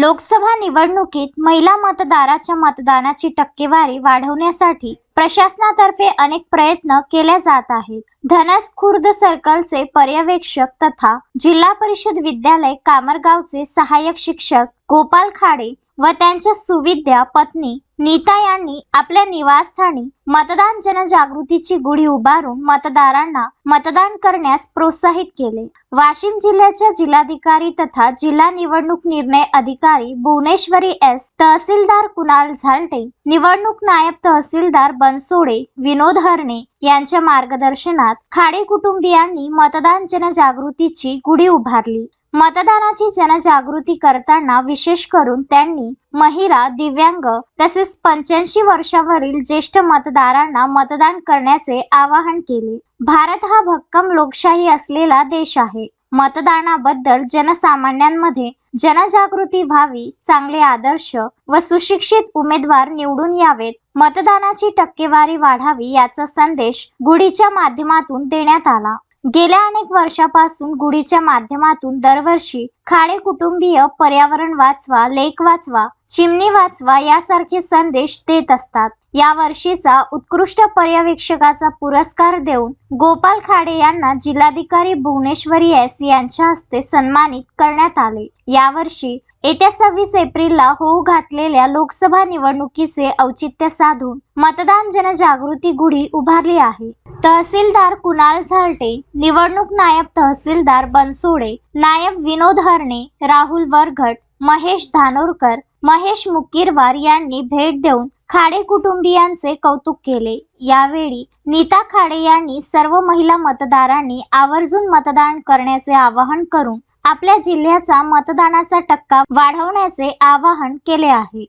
लोकसभा निवडणुकीत महिला मतदाराच्या मतदानाची टक्केवारी वाढवण्यासाठी प्रशासनातर्फे अनेक प्रयत्न केले जात आहेत. धनस खुर्द सर्कलचे पर्यवेक्षक तथा जिल्हा परिषद विद्यालय कामरगावचे सहाय्यक शिक्षक गोपाल खाडे व त्यांच्या सुविद्या पत्नी नीता यांनी आपल्या निवासस्थानी मतदान जनजागृतीची गुढी उभारून मतदारांना मतदान करण्यास प्रोत्साहित केले. वाशिम जिल्ह्याच्या जिल्हाधिकारी तथा जिल्हा निवडणूक निर्णय अधिकारी भुवनेश्वरी एस तहसीलदार कुणाल झालटे निवडणूक नायब तहसीलदार बनसोडे विनोद हरणे यांच्या मार्गदर्शनात खाडे कुटुंबियांनी मतदान जनजागृतीची गुढी उभारली. मतदानाची जनजागृती करताना विशेष करून त्यांनी महिला दिव्यांग तसेच पंच्याऐंशी वर्षावरील ज्येष्ठ मतदारांना मतदान करण्याचे आवाहन केले. भारत हा भक्कम लोकशाही असलेला देश आहे. मतदानाबद्दल जनसामान्यांमध्ये जनजागृती व्हावी चांगले आदर्श व सुशिक्षित उमेदवार निवडून यावेत मतदानाची टक्केवारी वाढावी याचा संदेश गुढीच्या माध्यमातून देण्यात आला. गेल्या अनेक वर्षापासून गुढीच्या माध्यमातून दरवर्षी खाडे कुटुंबीय पर्यावरण वाचवा लेक वाचवा चिमणी वाचवा यासारखे संदेश देत असतात. या वर्षीचा उत्कृष्ट पर्यवेक्षकाचा पुरस्कार देऊन गोपाल खाडे यांना जिल्हाधिकारी भुवनेश्वरी एस यांच्या हस्ते सन्मानित करण्यात आले. यावर्षी येत्या सव्वीस एप्रिलला होऊ घातलेल्या लोकसभा निवडणुकीचे औचित्य साधून मतदान जनजागृती गुढी उभारली आहे. तहसीलदार कुणाल झालटे निवडणूक नायब तहसीलदार बनसोडे नायब विनोद कुलकर्णी राहुल वरघट महेश धानोरकर महेश मुकीरवार यांनी भेट देऊन खाडे कुटुंबियांचे कौतुक केले. यावेळी नीता खाडे यांनी सर्व महिला मतदारांनी आवर्जून मतदान करण्याचे आवाहन करून आपल्या जिल्ह्याचा मतदानाचा टक्का वाढवण्याचे आवाहन केले आहे.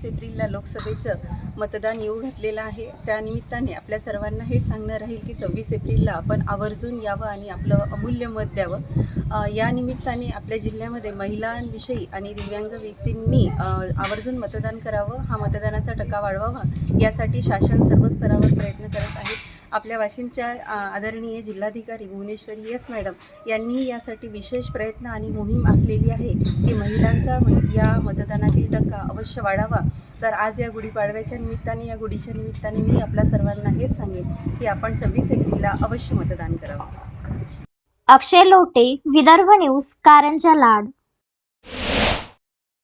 वीस एप्रिलला लोकसभेचं मतदान येऊ घातलेलं आहे. त्यानिमित्ताने आपल्या सर्वांना हे सांगणं राहील की सव्वीस एप्रिलला आपण आवर्जून यावं आणि आपलं अमूल्य मत द्यावं. या निमित्ताने आपल्या जिल्ह्यामध्ये महिलांविषयी आणि दिव्यांग व्यक्तींनी आवर्जून मतदान करावं हा मतदानाचा टक्का वाढवावा यासाठी शासन सर्व स्तरावर प्रयत्न करत आहेत आपल्या वाशिमच्या आदरणीय जिल्हाधिकारी भुवनेश्वरी एस मॅडम यांनी यासाठी विशेष प्रयत्न आणि मोहीम आखलेली आहे की महिलांचा या मतदानातील टक्का अवश्य वाढावा. तर आज या गुढीपाडव्याच्या निमित्ताने या गुढीच्या निमित्ताने मी आपल्या सर्वांना हेच सांगेन की आपण सव्वीस एप्रिलला अवश्य मतदान करावं. अक्षय लोटे विदर्भ न्यूज कारंजा लाड.